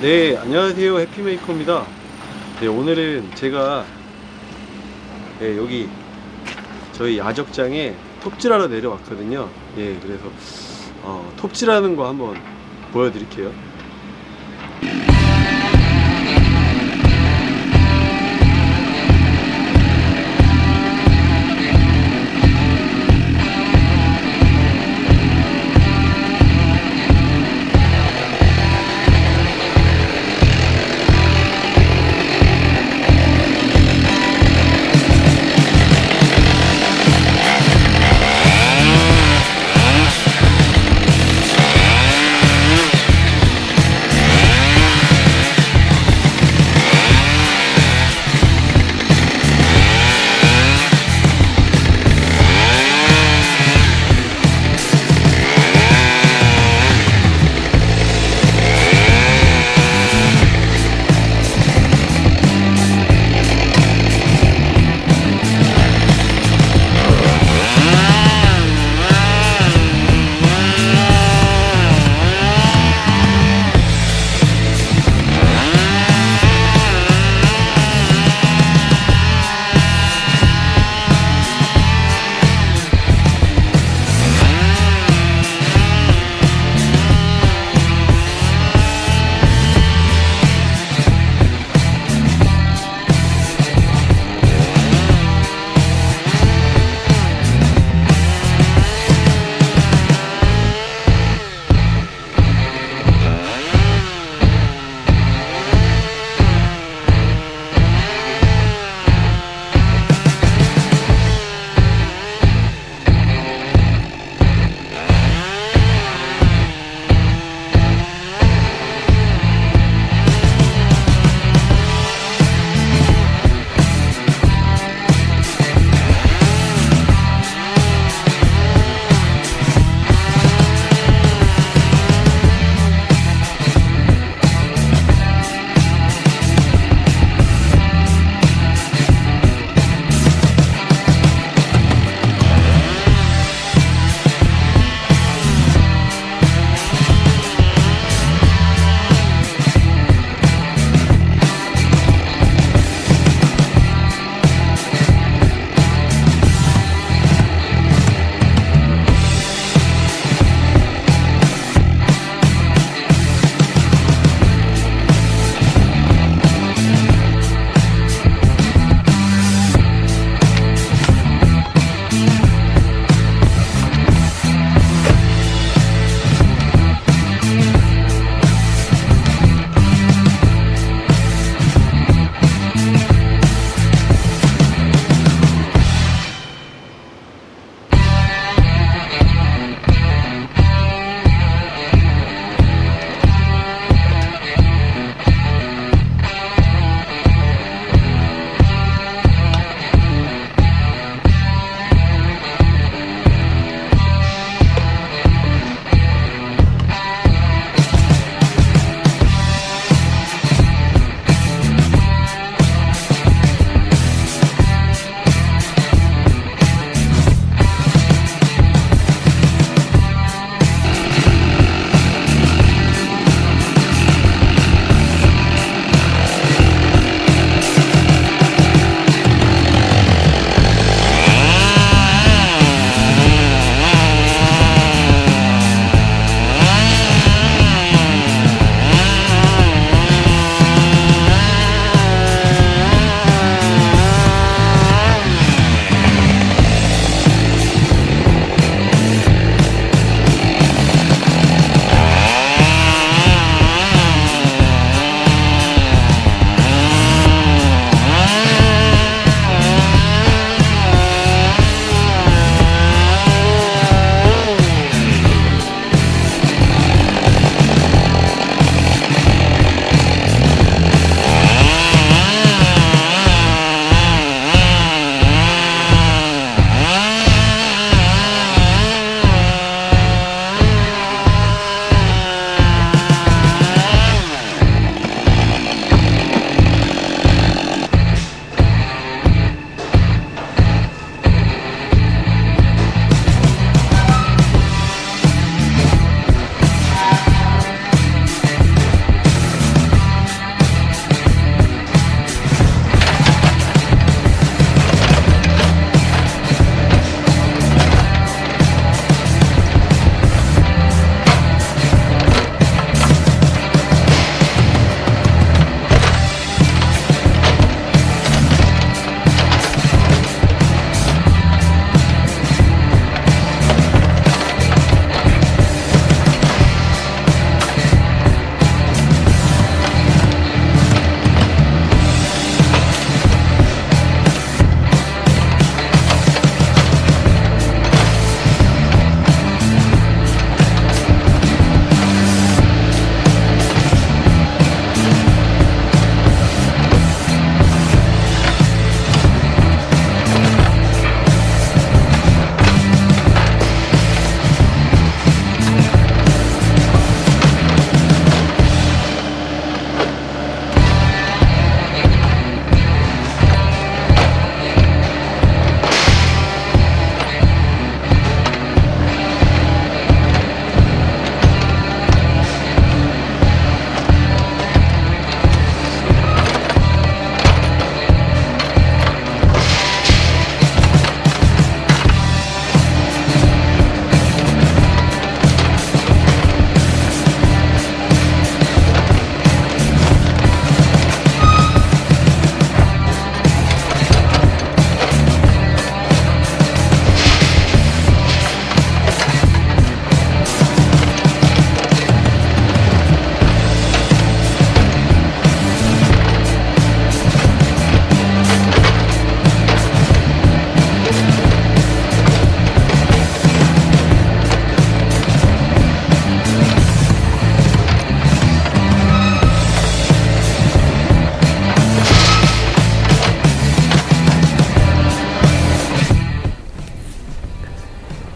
네, 안녕하세요. 해피메이커입니다. 네, 오늘은 제가 네, 여기 저희 야적장에 톱질하러 내려왔거든요. 예, 그래서 어, 톱질하는 거 한번 보여드릴게요.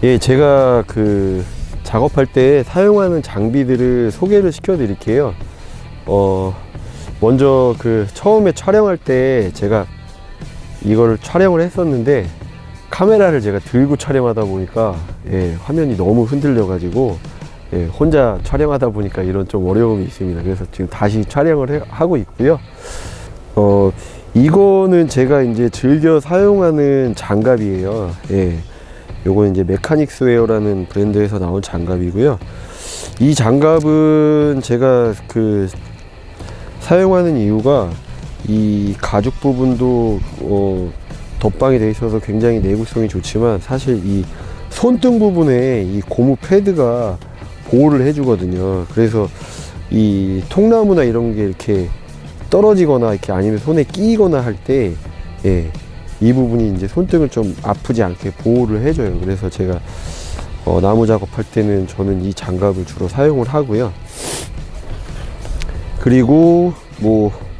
예, 제가 그 작업할 때 사용하는 장비들을 소개를 시켜 드릴게요. 어, 먼저 그 처음에 촬영할 때 제가 이거를 촬영을 했었는데 카메라를 제가 들고 촬영하다 보니까 예, 화면이 너무 흔들려 가지고 예, 혼자 촬영하다 보니까 이런 좀 어려움이 있습니다. 그래서 지금 다시 촬영을 해- 하고 있고요. 어, 이거는 제가 이제 즐겨 사용하는 장갑이에요. 예. 요거는 이제 메카닉스 웨어라는 브랜드에서 나온 장갑이고요. 이 장갑은 제가 그 사용하는 이유가 이 가죽 부분도 어, 덧방이 돼 있어서 굉장히 내구성이 좋지만 사실 이 손등 부분에 이 고무 패드가 보호를 해주거든요. 그래서 이 통나무나 이런 게 이렇게 떨어지거나 이렇게 아니면 손에 끼거나 할 때, 예, 이 부분이 이제 손등을 좀 아프지 않게 보호를 해줘요. 그래서 제가 어, 나무 작업할 때는 저는 이 장갑을 주로 사용을 하고요. 그리고 뭐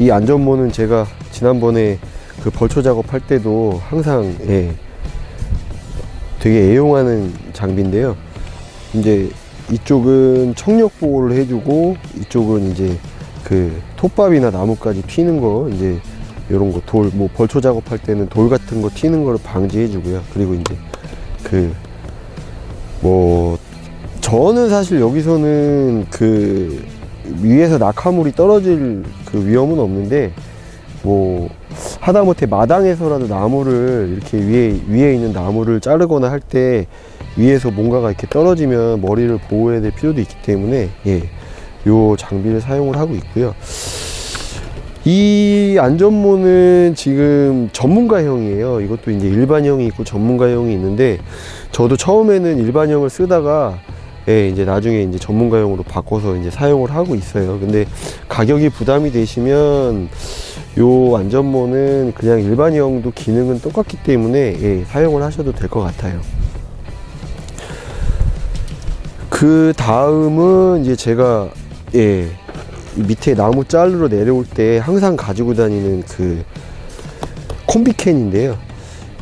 이 안전모는 제가 지난번에 그 벌초 작업할 때도 항상 예, 되게 애용하는 장비인데요. 이제 이쪽은 청력 보호를 해주고 이쪽은 이제 그 톱밥이나 나무까지 튀는 거 이제 이런 거 돌 뭐 벌초 작업할 때는 돌 같은 거 튀는 거를 방지해 주고요. 그리고 이제 그 뭐 저는 사실 여기서는 그 위에서 낙하물이 떨어질 그 위험은 없는데 뭐 하다못해 마당에서라도 나무를 이렇게 위에 위에 있는 나무를 자르거나 할 때 위에서 뭔가가 이렇게 떨어지면 머리를 보호해야 될 필요도 있기 때문에 예, 요 장비를 사용을 하고 있고요. 이 안전모는 지금 전문가형이에요. 이것도 이제 일반형이 있고 전문가형이 있는데 저도 처음에는 일반형을 쓰다가 예, 이제 나중에 이제 전문가용으로 바꿔서 이제 사용을 하고 있어요. 근데 가격이 부담이 되시면 요 안전모는 그냥 일반형도 기능은 똑같기 때문에 예, 사용을 하셔도 될 것 같아요. 그 다음은 이제 제가 예, 이 밑에 나무 자르러 내려올 때 항상 가지고 다니는 그 콤비캔인데요.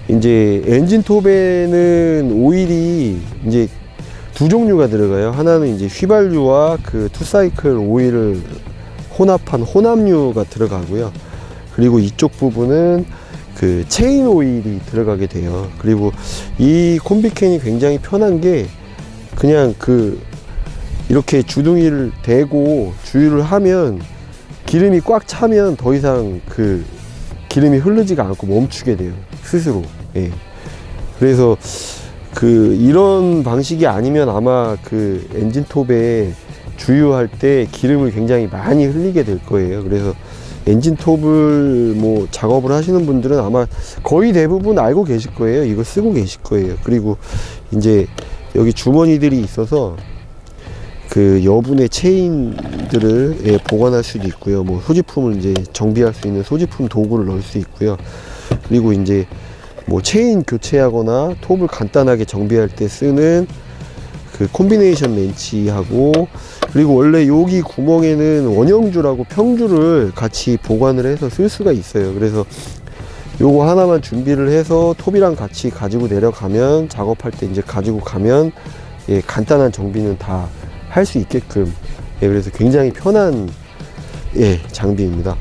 이제 엔진톱에는 오일이 이제 두 종류가 들어가요. 하나는 이제 휘발유와 그 투사이클 오일을 혼합한 혼합유가 들어가고요. 그리고 이쪽 부분은 그 체인 오일이 들어가게 돼요. 그리고 이 콤비캔이 굉장히 편한 게 그냥 그 이렇게 주둥이를 대고 주유를 하면 기름이 꽉 차면 더 이상 그 기름이 흐르지가 않고 멈추게 돼요. 스스로. 예. 그래서 그 이런 방식이 아니면 아마 그 엔진톱에 주유할 때 기름을 굉장히 많이 흘리게 될 거예요. 그래서 엔진톱을 뭐 작업을 하시는 분들은 아마 거의 대부분 알고 계실 거예요. 이거 쓰고 계실 거예요. 그리고 이제 여기 주머니들이 있어서 그 여분의 체인들을 예, 보관할 수도 있고요. 뭐 소지품을 이제 정비할 수 있는 소지품 도구를 넣을 수 있고요. 그리고 이제 뭐 체인 교체하거나 톱을 간단하게 정비할 때 쓰는 그 콤비네이션 렌치하고 그리고 원래 여기 구멍에는 원형주라고 평주를 같이 보관을 해서 쓸 수가 있어요. 그래서 요거 하나만 준비를 해서 톱이랑 같이 가지고 내려가면 작업할 때 이제 가지고 가면 예, 간단한 정비는 다 할 수 있게끔 예, 그래서 굉장히 편한 예, 장비입니다.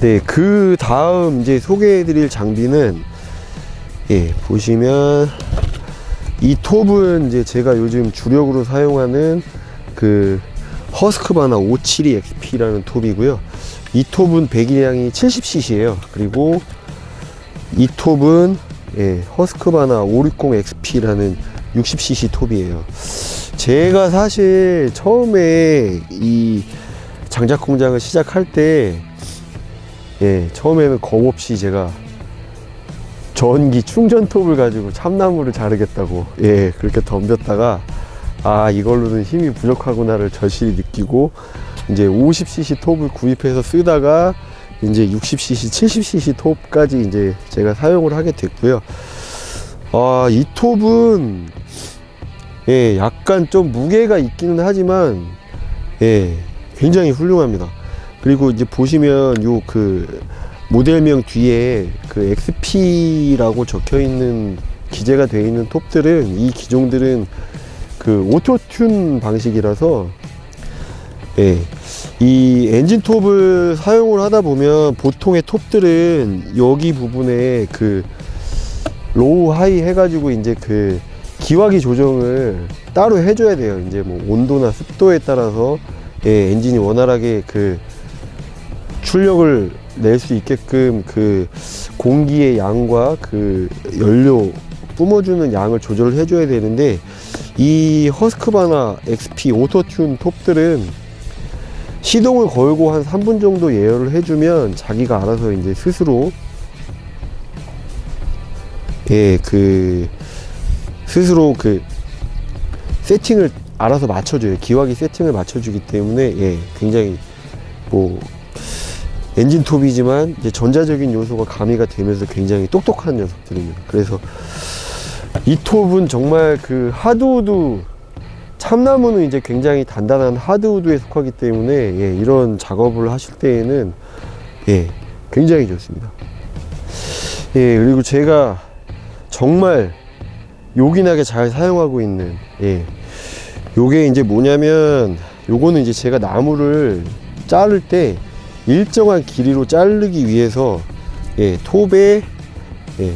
네, 그 다음 이제 소개해드릴 장비는 예, 보시면 이 톱은 이제 제가 요즘 주력으로 사용하는 그 허스크바나 572XP라는 톱이고요. 이 톱은 배기량이 70cc예요. 그리고 이 톱은 예, 허스크바나 560XP라는 60cc 톱이에요. 제가 사실 처음에 이 장작 공장을 시작할 때 예, 처음에는 겁 없이 제가 전기 충전톱을 가지고 참나무를 자르겠다고 예, 그렇게 덤볐다가 아, 이걸로는 힘이 부족하구나를 절실히 느끼고 이제 50cc 톱을 구입해서 쓰다가 이제 60cc, 70cc 톱까지 이제 제가 사용을 하게 됐고요. 아, 이 톱은 예, 약간 좀 무게가 있기는 하지만 예, 굉장히 훌륭합니다. 그리고 이제 보시면 요 그 모델명 뒤에 그 XP라고 적혀 있는 기재가 되어 있는 톱들은 이 기종들은 그 오토튠 방식이라서 예, 이 엔진 톱을 사용을 하다 보면 보통의 톱들은 여기 부분에 그 로우 하이 해가지고 이제 그 기화기 조정을 따로 해줘야 돼요. 이제 뭐 온도나 습도에 따라서 예, 엔진이 원활하게 그 출력을 낼 수 있게끔 그 공기의 양과 그 연료 뿜어주는 양을 조절을 해줘야 되는데 이 허스크바나 XP 오토튠 톱들은 시동을 걸고 한 3분 정도 예열을 해주면 자기가 알아서 이제 스스로 예, 그 스스로 그 세팅을 알아서 맞춰줘요. 기화기 세팅을 맞춰주기 때문에 예, 굉장히 뭐 엔진 톱이지만 이제 전자적인 요소가 가미가 되면서 굉장히 똑똑한 녀석들입니다. 그래서 이 톱은 정말 그 하드우드 참나무는 이제 굉장히 단단한 하드우드에 속하기 때문에 예, 이런 작업을 하실 때에는 예, 굉장히 좋습니다. 예, 그리고 제가 정말 요긴하게 잘 사용하고 있는 예, 요게 이제 뭐냐면 요거는 이제 제가 나무를 자를 때 일정한 길이로 자르기 위해서 예, 톱에 예,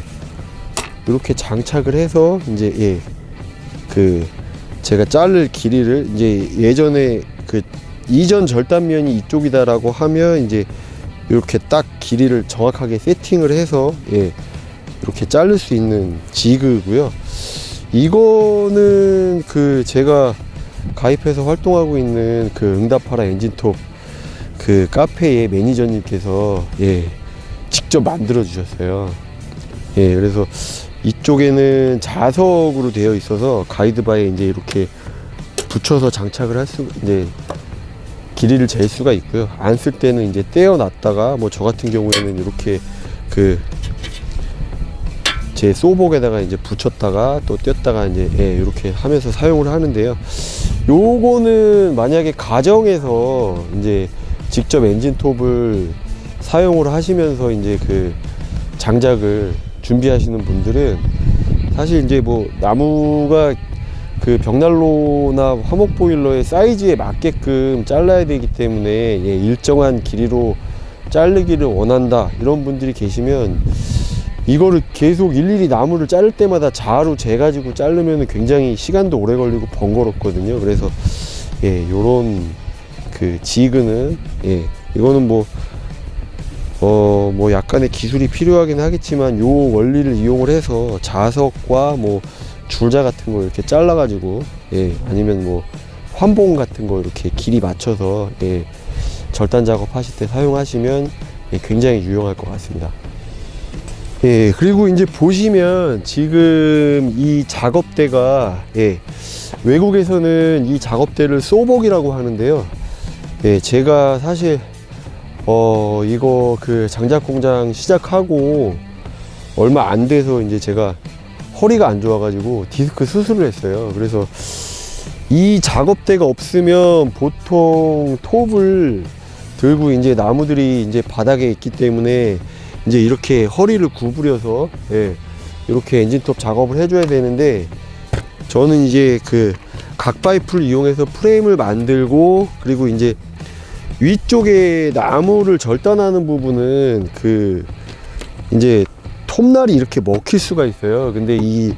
이렇게 장착을 해서 이제 예, 그 제가 자를 길이를 이제 예전에 그 이전 절단면이 이쪽이다라고 하면 이제 이렇게 딱 길이를 정확하게 세팅을 해서 예, 이렇게 자를 수 있는 지그고요. 이거는 그 제가 가입해서 활동하고 있는 그 응답하라 엔진톱 그 카페의 매니저님께서 예 직접 만들어 주셨어요. 예 그래서 이쪽에는 자석으로 되어 있어서 가이드바에 이제 이렇게 붙여서 장착을 할 수 이제 길이를 잴 수가 있고요. 안 쓸 때는 이제 떼어 놨다가 뭐 저 같은 경우에는 이렇게 그 제 소복에다가 이제 붙였다가 또 뗐다가 이제 예, 이렇게 하면서 사용을 하는데요. 요거는 만약에 가정에서 이제 직접 엔진톱을 사용을 하시면서 이제 그 장작을 준비하시는 분들은 사실 이제 뭐 나무가 그 벽난로나 화목 보일러의 사이즈에 맞게끔 잘라야 되기 때문에 예, 일정한 길이로 자르기를 원한다 이런 분들이 계시면 이거를 계속 일일이 나무를 자를 때마다 자로 재가지고 자르면 굉장히 시간도 오래 걸리고 번거롭거든요. 그래서 예, 요런 그 지그는 예, 이거는 뭐 어, 뭐 약간의 기술이 필요하긴 하겠지만 요 원리를 이용을 해서 자석과 뭐 줄자 같은 거 이렇게 잘라가지고 예, 아니면 뭐 환봉 같은 거 이렇게 길이 맞춰서 예, 절단 작업 하실 때 사용하시면 예, 굉장히 유용할 것 같습니다. 예, 그리고 이제 보시면 지금 이 작업대가 예, 외국에서는 이 작업대를 소복이라고 하는데요. 예, 제가 사실 어 이거 그 장작 공장 시작하고 얼마 안 돼서 이제 제가 허리가 안 좋아가지고 디스크 수술을 했어요. 그래서 이 작업대가 없으면 보통 톱을 들고 이제 나무들이 이제 바닥에 있기 때문에 이제 이렇게 허리를 구부려서 예, 이렇게 엔진톱 작업을 해줘야 되는데 저는 이제 그 각파이프를 이용해서 프레임을 만들고 그리고 이제 위쪽에 나무를 절단하는 부분은 그 이제 톱날이 이렇게 먹힐 수가 있어요. 근데 이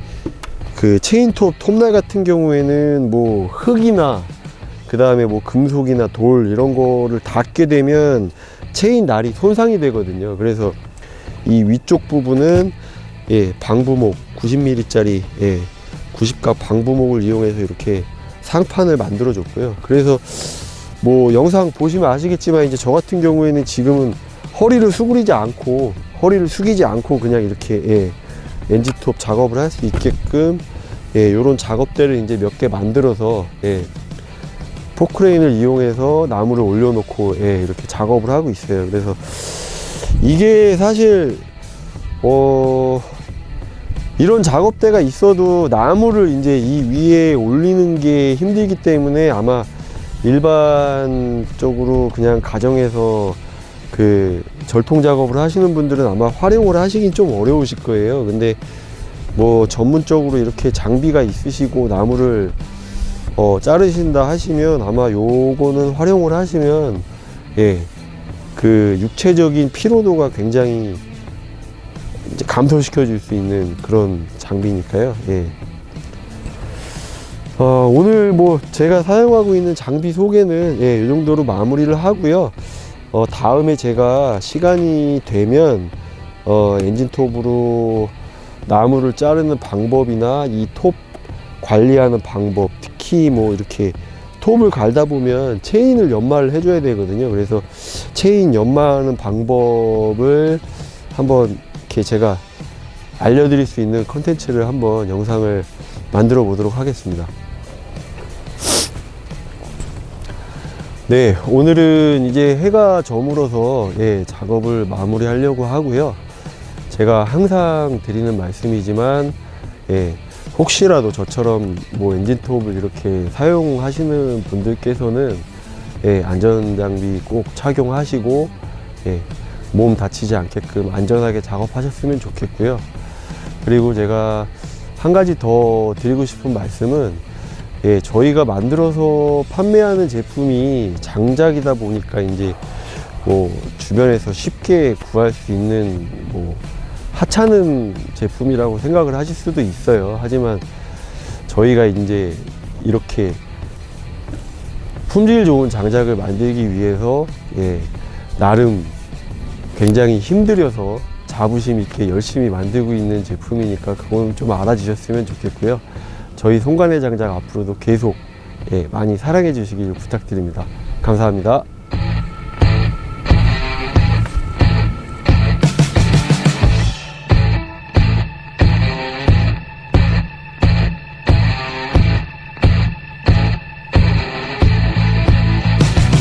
그 체인톱 톱날 같은 경우에는 뭐 흙이나 그 다음에 뭐 금속이나 돌 이런 거를 닿게 되면 체인 날이 손상이 되거든요. 그래서 이 위쪽 부분은 예, 방부목 90mm짜리 예, 90각 방부목을 이용해서 이렇게 상판을 만들어 줬고요. 그래서 뭐 영상 보시면 아시겠지만 이제 저 같은 경우에는 지금은 허리를 수그리지 않고 허리를 숙이지 않고 그냥 이렇게 예, 엔지톱 작업을 할 수 있게끔 예, 요런 작업대를 이제 몇 개 만들어서 예, 포크레인을 이용해서 나무를 올려놓고 예, 이렇게 작업을 하고 있어요. 그래서 이게 사실 어 이런 작업대가 있어도 나무를 이제 이 위에 올리는 게 힘들기 때문에 아마 일반적으로 그냥 가정에서 그 절통 작업을 하시는 분들은 아마 활용을 하시긴 좀 어려우실 거예요. 근데 뭐 전문적으로 이렇게 장비가 있으시고 나무를 어, 자르신다 하시면 아마 요거는 활용을 하시면 예, 그 육체적인 피로도가 굉장히 감소시켜 줄 수 있는 그런 장비니까요. 예. 어, 오늘 뭐 제가 사용하고 있는 장비 소개는 예, 이 정도로 마무리를 하고요. 어, 다음에 제가 시간이 되면 어, 엔진톱으로 나무를 자르는 방법이나 이 톱 관리하는 방법, 특히 뭐 이렇게 톱을 갈다 보면 체인을 연마를 해줘야 되거든요. 그래서 체인 연마하는 방법을 한번 이렇게 제가 알려드릴 수 있는 컨텐츠를 한번 영상을 만들어 보도록 하겠습니다. 네, 오늘은 이제 해가 저물어서 예, 작업을 마무리하려고 하고요. 제가 항상 드리는 말씀이지만 예, 혹시라도 저처럼 뭐 엔진톱을 이렇게 사용하시는 분들께서는 예, 안전장비 꼭 착용하시고 예, 몸 다치지 않게끔 안전하게 작업하셨으면 좋겠고요. 그리고 제가 한 가지 더 드리고 싶은 말씀은 예, 저희가 만들어서 판매하는 제품이 장작이다 보니까 이제 뭐 주변에서 쉽게 구할 수 있는 뭐 하찮은 제품이라고 생각을 하실 수도 있어요. 하지만 저희가 이제 이렇게 품질 좋은 장작을 만들기 위해서 예, 나름 굉장히 힘들여서 자부심 있게 열심히 만들고 있는 제품이니까 그건 좀 알아주셨으면 좋겠고요. 저희 송간의 장작 앞으로도 계속 예, 많이 사랑해 주시길 부탁드립니다. 감사합니다.